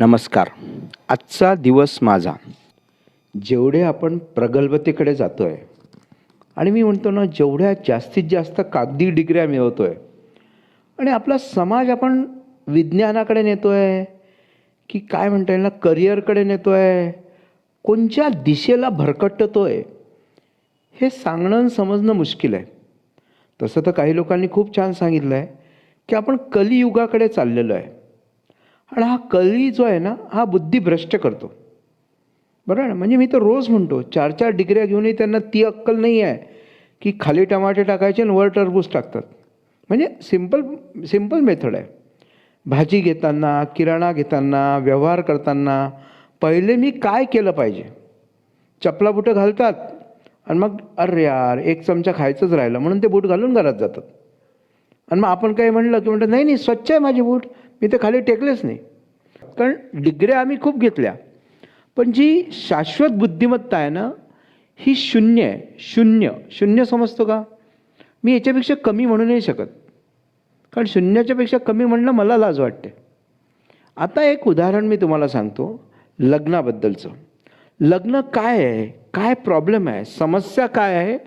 नमस्कार. आजचा दिवस माझा. जेवढे आपण प्रगल्भतेकडे जातो आहे आणि मी म्हणतो ना जेवढ्या जास्तीत जास्त कागदी डिग्र्या मिळवतो आहे आणि आपला समाज आपण विज्ञानाकडे नेतो आहे की काय म्हणता येईल ना करिअरकडे नेतो आहे कोणत्या दिशेला भरकटतो आहे हे सांगणं आणि समजणं मुश्किल आहे. तसं तर काही लोकांनी खूप छान सांगितलं आहे की आपण कलियुगाकडे चाललेलो आहे. आणि हा कली जो आहे ना हा बुद्धी भ्रष्ट करतो. बरोबर ना? म्हणजे मी तर रोज म्हणतो चार चार डिग्र्या घेऊनही त्यांना ती अक्कल नाही आहे की खाली टमाटे टाकायचे आणि वर टरबूज टाकतात. म्हणजे सिंपल सिंपल मेथड आहे. भाजी घेताना किराणा घेताना व्यवहार करताना पहिले मी काय केलं पाहिजे? चपला बुटं घालतात आणि मग अरे यार एक चमचा खायचंच राहिलं म्हणून ते बूट घालून घरात जातात. आणि मग आपण काही म्हणलं की म्हणतात नाही नाही स्वच्छ आहे माझी बूट. मी ते खाली टेकलेच नाही. कारण डिग्र्या आम्ही खूप घेतल्या. पण जी शाश्वत बुद्धिमत्ता आहे ना ही शून्य आहे. शून्य. शून्य समजतो का? मी याच्यापेक्षा कमी म्हणू नाही शकत. कारण शून्याच्यापेक्षा कमी म्हणणं मला लाज वाटते. आता एक उदाहरण मी तुम्हाला सांगतो लग्नाबद्दलचं. लग्न काय आहे? काय प्रॉब्लेम आहे? समस्या काय आहे?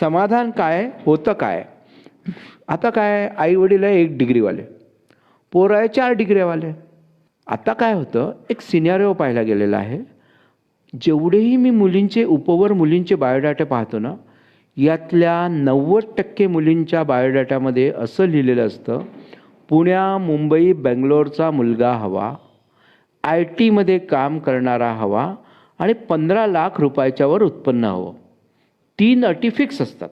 समाधान काय आहे? होतं काय आता काय आई वडील आहे एक डिग्रीवाले. पोरं आहे चार डिग्रीवाले आता काय होतं एक सिनेरिओ पाहायला गेलेला आहे. जेवढेही मी मुलींचे उपवर मुलींचे बायोडाटा पाहतो ना यातल्या नव्वद टक्के मुलींच्या बायोडाटामध्ये असं लिहिलेलं असतं पुण्या मुंबई बेंगलोरचा मुलगा हवा आय टीमध्ये काम करणारा हवा आणि पंधरा लाख रुपयाच्यावर उत्पन्न हवं. तीन अटी फिक्स असतात.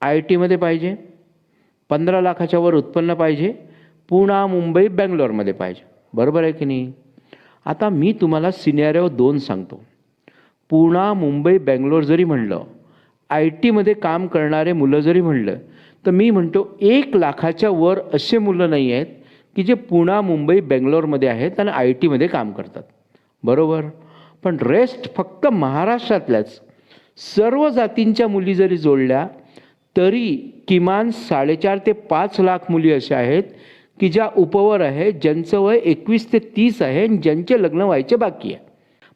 आय टीमध्ये पाहिजे पंधरा लाखाच्यावर उत्पन्न पाहिजे पुणा मुंबई बँगलोरमध्ये पाहिजे. बरोबर आहे की नाही? आता मी तुम्हाला सिनेरिओ दोन सांगतो. पुणा मुंबई बँगलोर जरी म्हणलं आय टीमध्ये काम करणारे मुलं जरी म्हणलं तर मी म्हणतो एक लाखाच्या वर असे मुलं नाही आहेत की जे पुणा मुंबई बेंगलोरमध्ये आहेत आणि आय टीमध्ये काम करतात. बरोबर? पण रेस्ट फक्त महाराष्ट्रातल्याच. सर्व जातींच्या मुली जरी जोडल्या तरी किमान साडेचार ते पाच लाख मुली अशा आहेत की ज्या उपवर आहे ज्यांचं वय एकवीस ते तीस आहे आणि ज्यांचे लग्न व्हायचे बाकी आहे.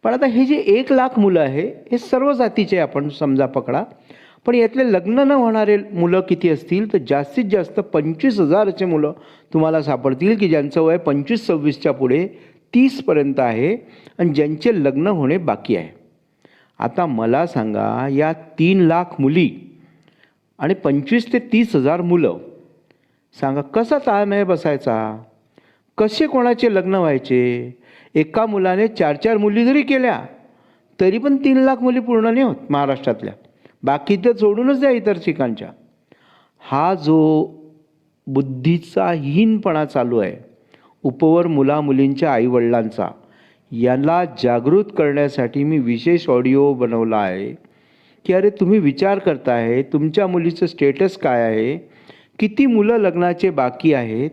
पण आता हे जे एक लाख मुलं आहे हे सर्व जातीचे आपण समजा पकडा. पण यातले लग्न न होणारे मुलं किती असतील? तर जास्तीत जास्त पंचवीस हजारचे मुलं तुम्हाला सापडतील की ज्यांचं वय पंचवीस सव्वीसच्या पुढे तीसपर्यंत आहे आणि ज्यांचे लग्न होणे बाकी आहे. आता मला सांगा या तीन लाख मुली आणि पंचवीस ते तीस हजार मुलं सांगा कसा ताळमेळ बसायचा? कसे कोणाचे लग्न व्हायचे? एका मुलाने चार चार मुली जरी केल्या तरी पण तीन लाख मुली पूर्ण नाही होत महाराष्ट्रातल्या. बाकी तर सोडूनच द्या इतर ठिकाणच्या. हा जो बुद्धीचा हीनपणा चालू आहे उपवर मुला मुलींच्या आईवडिलांचा याला जागृत करण्यासाठी मी विशेष ऑडिओ बनवला आहे. की अरे तुम्ही विचार करताय तुमच्या मुलीचं स्टेटस काय आहे? किती मुलं लग्नाचे बाकी आहेत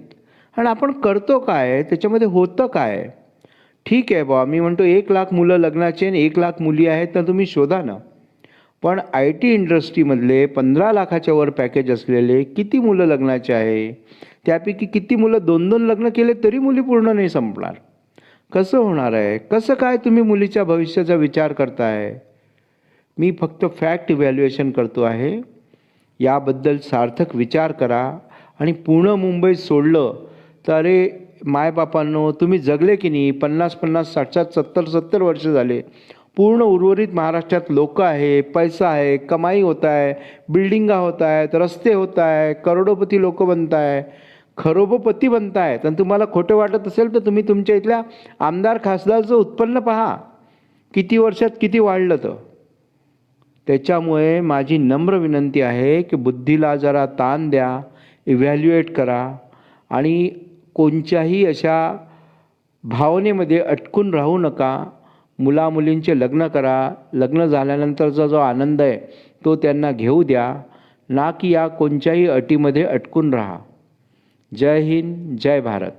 आणि आपण करतो काय? त्याच्यामध्ये होतं काय? ठीक आहे बा मी म्हणतो एक लाख मुलं लग्नाचे आणि एक लाख मुली आहेत तर तुम्ही शोधा ना. पण आय टी इंडस्ट्रीमधले पंधरा लाखाच्या वर पॅकेज असलेले किती मुलं लग्नाचे आहे? त्यापैकी किती मुलं दोन दोन लग्न केले तरी मुली पूर्ण नाही संपणार. कसं होणार आहे? कसं काय तुम्ही मुलीच्या भविष्याचा विचार करताय? मी फक्त फॅक्ट इव्हॅल्युएशन करतो आहे. याबद्दल सार्थक विचार करा आणि पूर्ण मुंबईत सोडलं तर अरे मायबापांनो तुम्ही जगले की नाही? पन्नास पन्नास साठ साठ सत्तर सत्तर वर्ष झाले. पूर्ण उर्वरित महाराष्ट्रात लोक आहे पैसा आहे कमाई होत आहे बिल्डिंगा होत आहेत रस्ते होत आहे करोडोपती लोक बनत आहे खरोबोपती बनत आहेत. आणि तुम्हाला खोटं वाटत असेल तर तुम्ही तुमच्या इथल्या आमदार खासदारचं उत्पन्न पहा. किती वर्षात किती वाढलं तर? त्याच्यामुळे माझी नम्र विनंती आहे की बुद्धीला जरा ताण द्या इव्हॅल्युएट करा आणि कोणत्याही अशा भावनेमध्ये अटकून राहू नका. मुलामुलींचे लग्न करा. लग्न झाल्यानंतरचा जो आनंद आहे तो त्यांना घेऊ द्या. ना की या कोणत्याही अटीमध्ये अटकून राहा. जय हिंद जय भारत.